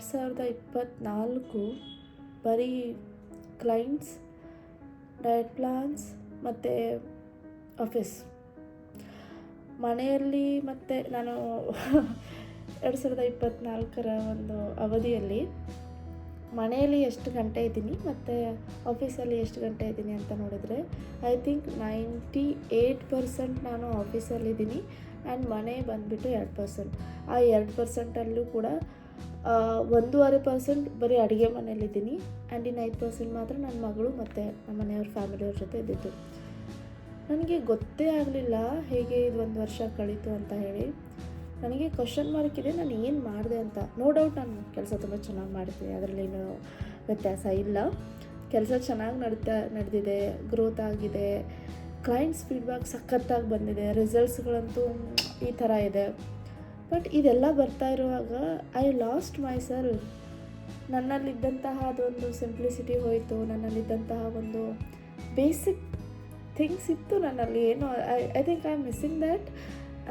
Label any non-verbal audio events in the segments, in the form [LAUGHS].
ಎರಡು ಸಾವಿರದ ಇಪ್ಪತ್ತ್ನಾಲ್ಕು ಬರೀ ಕ್ಲೈಂಟ್ಸ್ ಡಯಟ್ ಪ್ಲಾನ್ಸ್ ಮತ್ತು ಆಫೀಸ್ ಮನೆಯಲ್ಲಿ ಮತ್ತು ನಾನು [LAUGHS] ಎರಡು ಸಾವಿರದ ಇಪ್ಪತ್ತ್ನಾಲ್ಕರ ಒಂದು ಅವಧಿಯಲ್ಲಿ ಮನೆಯಲ್ಲಿ ಎಷ್ಟು ಗಂಟೆ ಇದ್ದೀನಿ ಮತ್ತು ಆಫೀಸಲ್ಲಿ ಎಷ್ಟು ಗಂಟೆ ಇದ್ದೀನಿ ಅಂತ ನೋಡಿದರೆ I think ninety eight percent ನಾನು ಆಫೀಸಲ್ಲಿದ್ದೀನಿ ಆ್ಯಂಡ್ ಮನೆ ಬಂದುಬಿಟ್ಟು ಎರಡು ಪರ್ಸೆಂಟ್ ಆ ಎರಡು ಪರ್ಸೆಂಟಲ್ಲೂ ಕೂಡ ಒಂದೂವರೆ ಪರ್ಸೆಂಟ್ ಬರೀ ಅಡುಗೆ ಮನೇಲಿದ್ದೀನಿ ಆ್ಯಂಡ್ ಇನ್ನು ಐದು ಪರ್ಸೆಂಟ್ ಮಾತ್ರ ನನ್ನ ಮಗಳು ಮತ್ತು ನಮ್ಮ ಮನೆಯವ್ರ ಫ್ಯಾಮಿಲಿಯವ್ರ ಜೊತೆ ಇದ್ದಿದ್ದು. ನನಗೆ ಗೊತ್ತೇ ಆಗಲಿಲ್ಲ ಹೇಗೆ ಇದು ಒಂದು ವರ್ಷ ಕಳೀತು ಅಂತ ಹೇಳಿ. ನನಗೆ ಕ್ವಶನ್ ಮಾರ್ಕ್ ಇದೆ, ನಾನು ಏನು ಮಾಡಿದೆ ಅಂತ. ನೋ ಡೌಟ್ ನಾನು ಕೆಲಸ ತುಂಬ ಚೆನ್ನಾಗಿ ಮಾಡ್ತೀನಿ ಅದರಲ್ಲೇನು ವ್ಯತ್ಯಾಸ ಇಲ್ಲ. ಕೆಲಸ ಚೆನ್ನಾಗಿ ನಡೀತಾ, ನಡೆದಿದೆ ಗ್ರೋತ್ ಆಗಿದೆ. ಕ್ಲೈಂಟ್ಸ್ ಫೀಡ್ಬ್ಯಾಕ್ ಸಖತ್ತಾಗಿ ಬಂದಿದೆ ರಿಸಲ್ಟ್ಸ್ಗಳಂತೂ ಈ ಥರ ಇದೆ. ಬಟ್ ಇದೆಲ್ಲ ಬರ್ತಾ ಇರುವಾಗ ಐ ಲಾಸ್ಟ್ ಮೈ ಸೆಲ್ ನನ್ನಲ್ಲಿದ್ದಂತಹ ಅದೊಂದು ಸಿಂಪ್ಲಿಸಿಟಿ ಹೋಯಿತು, ನನ್ನಲ್ಲಿದ್ದಂತಹ ಒಂದು ಬೇಸಿಕ್ ಥಿಂಗ್ಸ್ ಇತ್ತು ನನ್ನಲ್ಲಿ. ಏನು I I think I am missing that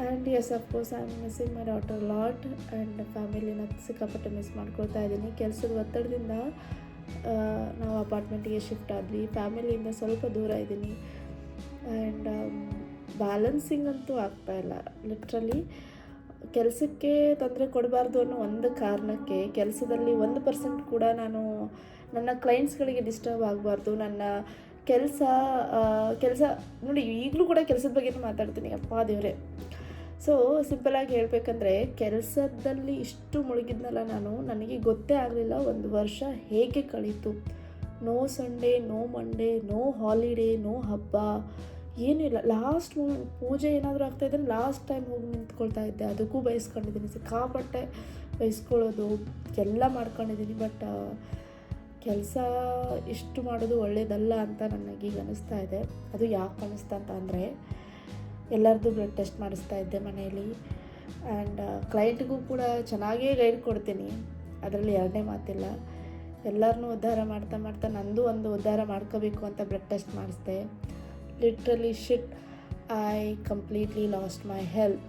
and yes of course I am missing my daughter lot and ಫ್ಯಾಮಿಲಿನ ಸಿಕ್ಕಾಪಟ್ಟೆ ಮಿಸ್ ಮಾಡ್ಕೊಳ್ತಾ ಇದ್ದೀನಿ. ಕೆಲಸದ ಒತ್ತಡದಿಂದ ನಾವು ಅಪಾರ್ಟ್ಮೆಂಟಿಗೆ ಶಿಫ್ಟ್ ಆದ್ವಿ. ಫ್ಯಾಮಿಲಿಯಿಂದ ಸ್ವಲ್ಪ ದೂರ ಇದ್ದೀನಿ. ಆ್ಯಂಡ್ ಬ್ಯಾಲೆನ್ಸಿಂಗ್ ಅಂತೂ ಆಗ್ತಾಯಿಲ್ಲ ಲಿಟ್ರಲಿ ಕೆಲಸಕ್ಕೆ ತೊಂದರೆ ಕೊಡಬಾರ್ದು ಅನ್ನೋ ಒಂದು ಕಾರಣಕ್ಕೆ ಕೆಲಸದಲ್ಲಿ ಒಂದು ಪರ್ಸೆಂಟ್ ಕೂಡ ನಾನು ನನ್ನ ಕ್ಲೈಂಟ್ಸ್ಗಳಿಗೆ ಡಿಸ್ಟರ್ಬ್ ಆಗಬಾರ್ದು. ನನ್ನ ಕೆಲಸ ಕೆಲಸ, ನೋಡಿ ಈಗಲೂ ಕೂಡ ಕೆಲಸದ ಬಗ್ಗೆ ಮಾತಾಡ್ತೀನಿ. ಅಪ್ಪ ದೇವರೇ. ಸೊ ಸಿಂಪಲಾಗಿ ಹೇಳಬೇಕಂದ್ರೆ ಕೆಲಸದಲ್ಲಿ ಇಷ್ಟು ಮುಳುಗಿದ್ನಲ್ಲ ನಾನು, ನನಗೆ ಗೊತ್ತೇ ಆಗಲಿಲ್ಲ ಒಂದು ವರ್ಷ ಹೇಗೆ ಕಳೀತು. No Sunday no Monday no holiday no ಹಬ್ಬ. ಏನೂ ಇಲ್ಲ. ಲಾಸ್ಟ್ ಪೂಜೆ ಏನಾದರೂ ಆಗ್ತಾಯಿದ್ರೆ ಲಾಸ್ಟ್ ಟೈಮ್ ಹೋಗಿ ನಿಂತ್ಕೊಳ್ತಾ ಇದ್ದೆ. ಅದಕ್ಕೂ ಬಯಸ್ಕೊಂಡಿದ್ದೀನಿ. ಸಿಕ್ಕಾಪಟ್ಟೆ ಬಯಸ್ಕೊಳ್ಳೋದು ಎಲ್ಲ ಮಾಡ್ಕೊಂಡಿದ್ದೀನಿ. ಬಟ್ ಕೆಲಸ ಇಷ್ಟು ಮಾಡೋದು ಒಳ್ಳೇದಲ್ಲ ಅಂತ ನನಗೀಗ ಅನಿಸ್ತಾ ಇದೆ. ಅದು ಯಾಕೆ ಅನಿಸ್ತಾ ಅಂತ ಅಂದರೆ, ಎಲ್ಲರದ್ದು ಬ್ಲಡ್ ಟೆಸ್ಟ್ ಮಾಡಿಸ್ತಾ ಇದ್ದೆ ಮನೆಯಲ್ಲಿ. ಆ್ಯಂಡ್ ಕ್ಲೈಂಟ್ಗೂ ಕೂಡ ಚೆನ್ನಾಗೇ ಗೈಡ್ ಕೊಡ್ತೀನಿ. ಅದರಲ್ಲಿ ಎರಡನೇ ಮಾತಿಲ್ಲ. ಎಲ್ಲರನ್ನೂ ಉದ್ಧಾರ ಮಾಡ್ತಾ ಮಾಡ್ತಾ ನಂದು ಒಂದು ಉದ್ಧಾರ ಮಾಡ್ಕೋಬೇಕು ಅಂತ blood test ಮಾಡಿಸ್ದೆ. Literally shit I completely lost my health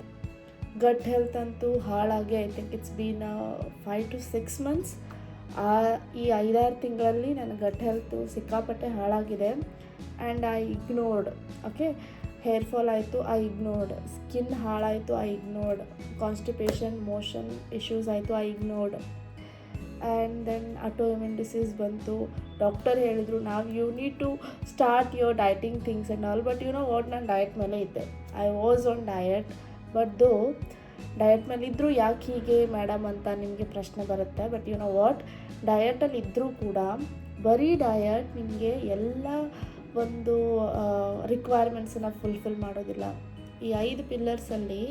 gut health ಅಂತೂ ಹಾಳಾಗಿ I think it's been five to six months ಆ, ಈ ಐದಾರು ತಿಂಗಳಲ್ಲಿ ನನ್ನ ಗಟ್ ಹೆಲ್ತು ಸಿಕ್ಕಾಪಟ್ಟೆ ಹಾಳಾಗಿದೆ. And I ignored okay hair fall ಆಯಿತು ಐ ಇಗ್ನೋರ್ಡ್ ಸ್ಕಿನ್ ಹಾಳಾಯಿತು I ignored constipation motion issues ಆಯಿತು I ignored and then autoimmune disease ಬಂತು. ಡಾಕ್ಟರ್ ಹೇಳಿದ್ರು, ನಾವು you need to start your dieting things and all but you know what ನಾನು diet ಮೇಲೆ ಇದ್ದೆ. I was on diet but the diet ಮೇಲೆ ಇದ್ದರೂ ಯಾಕೆ ಹೀಗೆ ಮೇಡಮ್ ಅಂತ ನಿಮಗೆ ಪ್ರಶ್ನೆ ಬರುತ್ತೆ. ಬಟ್ ಯು ನೋ ವಾಟ್ ಡಯಟಲ್ಲಿ ಇದ್ದರೂ ಕೂಡ ಬರೀ ಡಯಟ್ ನಿಮಗೆ ಎಲ್ಲ ಒಂದು ರಿಕ್ವೈರ್ಮೆಂಟ್ಸನ್ನು ಫುಲ್ಫಿಲ್ ಮಾಡೋದಿಲ್ಲ. ಈ ಐದು ಪಿಲ್ಲರ್ಸಲ್ಲಿ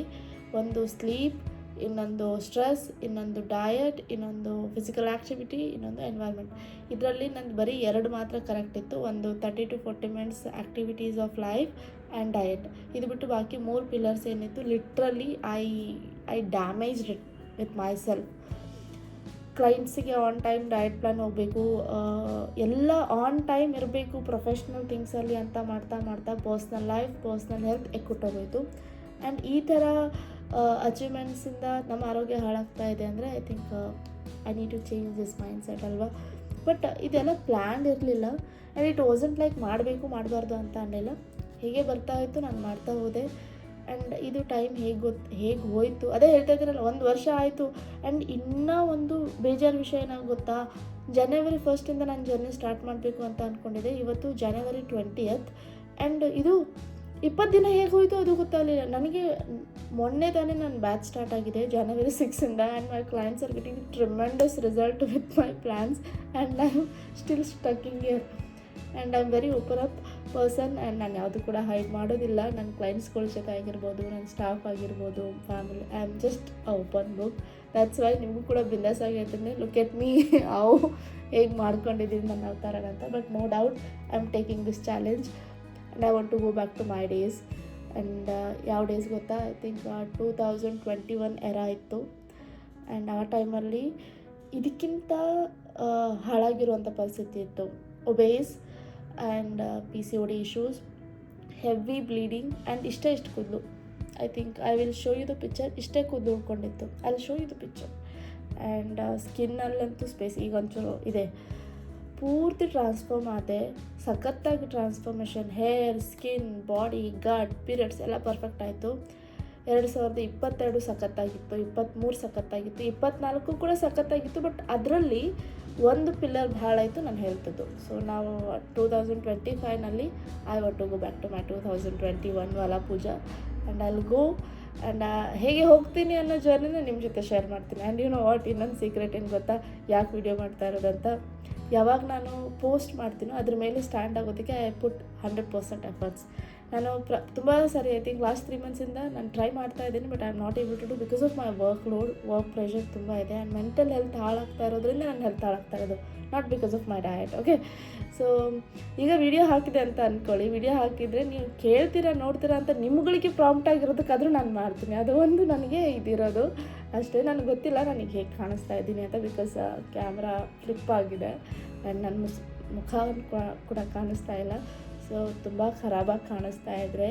ಒಂದು ಸ್ಲೀಪ್ ಇನ್ನೊಂದು ಸ್ಟ್ರೆಸ್, ಇನ್ನೊಂದು ಡಯಟ್ ಇನ್ನೊಂದು ಫಿಸಿಕಲ್ ಆ್ಯಕ್ಟಿವಿಟಿ ಇನ್ನೊಂದು ಎನ್ವೈರ್ಮೆಂಟ್ ಇದರಲ್ಲಿ ನಂದು ಬರೀ ಎರಡು ಮಾತ್ರ ಕರೆಕ್ಟ್ ಇತ್ತು. ಒಂದು thirty to forty minutes activities of life and diet ಇದು ಬಿಟ್ಟು ಬಾಕಿ ಮೂರು ಪಿಲ್ಲರ್ಸ್ ಏನಿತ್ತು. Literally I I damage it with my self ಕ್ಲೈಂಟ್ಸಿಗೆ on time diet plan ಹೋಗಬೇಕು. ಎಲ್ಲ ಆನ್ ಟೈಮ್ ಇರಬೇಕು. ಪ್ರೊಫೆಷ್ನಲ್ ಥಿಂಗ್ಸಲ್ಲಿ ಅಂತ ಮಾಡ್ತಾ ಮಾಡ್ತಾ ಪರ್ಸ್ನಲ್ ಲೈಫ್ ಪರ್ಸ್ನಲ್ ಹೆಲ್ತ್ ಎಕ್ಕುಟ್ಟೋಗೋಯಿತು ಆ್ಯಂಡ್ ಈ ಥರ ಅಚೀವ್ಮೆಂಟ್ಸಿಂದ ನಮ್ಮ ಆರೋಗ್ಯ ಹಾಳಾಗ್ತಾ ಇದೆ ಅಂದರೆ I think I need to change this mindset ಅಲ್ವಾ? ಬಟ್ ಇದೆಲ್ಲ ಪ್ಲ್ಯಾನ್ ಇರಲಿಲ್ಲ. ಆ್ಯಂಡ್ ಇಟ್ ವಾಸಂಟ್ ಲೈಕ್ ಮಾಡಬೇಕು, ಮಾಡಬಾರ್ದು ಅಂತ ಅನ್ನಿಲ್ಲ. ಹೇಗೆ ಬರ್ತಾ ಹೋಯಿತು ನಾನು ಮಾಡ್ತಾ ಹೋದೆ. ಆ್ಯಂಡ್ ಇದು ಟೈಮ್ ಹೇಗೆ ಗೊತ್ತು ಹೇಗೆ ಹೋಯಿತು? ಅದೇ ಹೇಳ್ತಾ ಇದ್ದೀರಲ್ಲ ಒಂದು ವರ್ಷ ಆಯಿತು. ಆ್ಯಂಡ್ ಇನ್ನೂ ಒಂದು ಬೇಜಾರು ವಿಷಯ ಏನಾಗ ಗೊತ್ತಾ? ಜನವರಿ ಫಸ್ಟಿಂದ ನಾನು ಜರ್ನಿ ಸ್ಟಾರ್ಟ್ ಮಾಡಬೇಕು ಅಂತ ಅಂದ್ಕೊಂಡಿದ್ದೆ ಇವತ್ತು ಜನವರಿ ಟ್ವೆಂಟಿಯತ್ ಆ್ಯಂಡ್ ಇದು ಇಪ್ಪತ್ತು ದಿನ ಹೇಗೆ ಹೋಯಿತು ಅದು ಗೊತ್ತಾಗಲಿಲ್ಲ ನನಗೆ ಮೊನ್ನೆ ತಾನೇ ನನ್ನ ಬ್ಯಾಚ್ ಸ್ಟಾರ್ಟ್ ಆಗಿದೆ. ಜನವರಿ ಸಿಕ್ಸಿಂದ and my clients are getting tremendous result with my plans and I still stucking here and I am very open up person and ನಾನು ಯಾವುದು ಕೂಡ ಹೈಡ್ ಮಾಡೋದಿಲ್ಲ. ನನ್ನ ಕ್ಲೈಂಟ್ಸ್ಗಳ ಜೊತೆ ಆಗಿರ್ಬೋದು, ನನ್ನ ಸ್ಟಾಫ್ ಆಗಿರ್ಬೋದು family I am just open book that's why ನಿಮಗೂ ಕೂಡ ಬಿಂದಾಸ್ ಆಗಿ ಹೇಳ್ತೀನಿ ಲುಕ್ ಎಟ್ ಮೀ ಅವು ಹೇಗೆ ಮಾಡ್ಕೊಂಡಿದ್ದೀನಿ ನನ್ನ ಅವತಾರನ ಅಂತ. But no doubt I am taking this challenge and I want to go back to my days and ಯಾವ ಡೇಸ್ ಗೊತ್ತಾ? I think two thousand twenty one ಎರ ಇತ್ತು. ಆ್ಯಂಡ್ ಆ ಟೈಮಲ್ಲಿ ಇದಕ್ಕಿಂತ ಹಾಳಾಗಿರುವಂಥ ಪರಿಸ್ಥಿತಿ ಇತ್ತು. Obese and P C O D issues heavy bleeding and ಇಷ್ಟೇ ಇಷ್ಟು ಕೂದಲು. I think I will show you the picture ಇಷ್ಟೇ ಕೂದಲು ಉಳ್ಕೊಂಡಿತ್ತು. I will show you the picture and ಸ್ಕಿನ್ನಲ್ಲಂತೂ space ಈಗ ಒಂಚೂರು ಇದೆ. ಪೂರ್ತಿ ಟ್ರಾನ್ಸ್ಫಾರ್ಮ್ ಆದೆ, ಸಖತ್ತಾಗಿ transformation hair skin body gut periods ಎಲ್ಲ ಪರ್ಫೆಕ್ಟ್ ಆಯಿತು. ಎರಡು ಸಾವಿರದ ಇಪ್ಪತ್ತೆರಡು ಸಖತ್ತಾಗಿತ್ತು, ಇಪ್ಪತ್ತ್ಮೂರು ಸಖತ್ತಾಗಿತ್ತು, ಇಪ್ಪತ್ತ್ನಾಲ್ಕು ಕೂಡ ಸಖತ್ತಾಗಿತ್ತು ಬಟ್ ಅದರಲ್ಲಿ ಒಂದು ಪಿಲ್ಲರ್ ಭಾಳ ಆಯಿತು ನಾನು ಹೇಳ್ತಿದ್ದು. ಸೊ ನಾವು two thousand twenty ಫೈವ್ನಲ್ಲಿ I want to go back to my two thousand twenty one Vala Pooja. And I'll go and ಹೇಗೆ ಹೋಗ್ತೀನಿ ಅನ್ನೋ ಜರ್ನಿನ ನಿಮ್ಮ ಜೊತೆ ಶೇರ್ ಮಾಡ್ತೀನಿ. ಆ್ಯಂಡ್ ಯು ನೋ ವಾಟ್ ಇನ್ನೊಂದು ಸೀಕ್ರೆಟ್ ಏನು ಗೊತ್ತಾ? ಯಾಕೆ ವಿಡಿಯೋ ಮಾಡ್ತಾ ಇರೋದಂತ? ಯಾವಾಗ ನಾನು ಪೋಸ್ಟ್ ಮಾಡ್ತೀನೋ ಅದ್ರ ಮೇಲೆ ಸ್ಟ್ಯಾಂಡ್ ಆಗೋದಕ್ಕೆ I put hundred percent efforts ನಾನು ಪ್ರ, ತುಂಬ ಸರಿ ಐ ಥಿಂಕ್ ಲಾಸ್ಟ್ ತ್ರೀ ಮಂತ್ಸಿಂದ ನಾನು ಟ್ರೈ ಮಾಡ್ತಾ ಇದ್ದೀನಿ but I am not able to do because of my work load work pressure ತುಂಬ ಇದೆ. ಆ್ಯಂಡ್ ಮೆಂಟಲ್ ಹೆಲ್ತ್ ಹಾಳಾಗ್ತಾ ಇರೋದ್ರಿಂದ ನನ್ನ ಹೆಲ್ತ್ ಹಾಳಾಗ್ತಾ ಇರೋದು not because of my diet okay so ಈಗ ವಿಡಿಯೋ ಹಾಕಿದೆ ಅಂತ ಅಂದ್ಕೊಳ್ಳಿ ವಿಡಿಯೋ ಹಾಕಿದರೆ ನೀವು ಕೇಳ್ತೀರಾ, ನೋಡ್ತೀರಾ ಅಂತ ನಿಮ್ಗಳಿಗೆ ಪ್ರಾಂಪ್ಟ್ ಆಗಿರೋದಕ್ಕಾದರೂ ನಾನು ಮಾಡ್ತೀನಿ. ಅದು ಒಂದು ನನಗೆ ಇದಿರೋದು. ಅಷ್ಟೇ, ನನಗೆ ಗೊತ್ತಿಲ್ಲ ನನಗೆ ಹೇಗೆ ಕಾಣಿಸ್ತಾ ಇದ್ದೀನಿ ಅಂತ ಬಿಕಾಸ್ ಕ್ಯಾಮ್ರಾ ಫ್ಲಿಪ್ ಆಗಿದೆ. ಆ್ಯಂಡ್ ನನ್ನ ಮುಖ ಕೂಡ ಕಾಣಿಸ್ತಾ ಇಲ್ಲ. ಸೊ ತುಂಬ ಖರಾಬಾಗಿ ಕಾಣಿಸ್ತಾ ಇದ್ದರೆ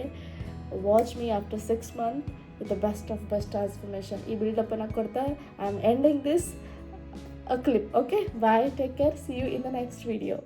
watch me after six month with the best of best transformation ಈ ಬಿಲ್ಡಪ್ಪನ್ನು ಕೊಡ್ತಾ I am ending this uh clip okay bye take care see you in the next video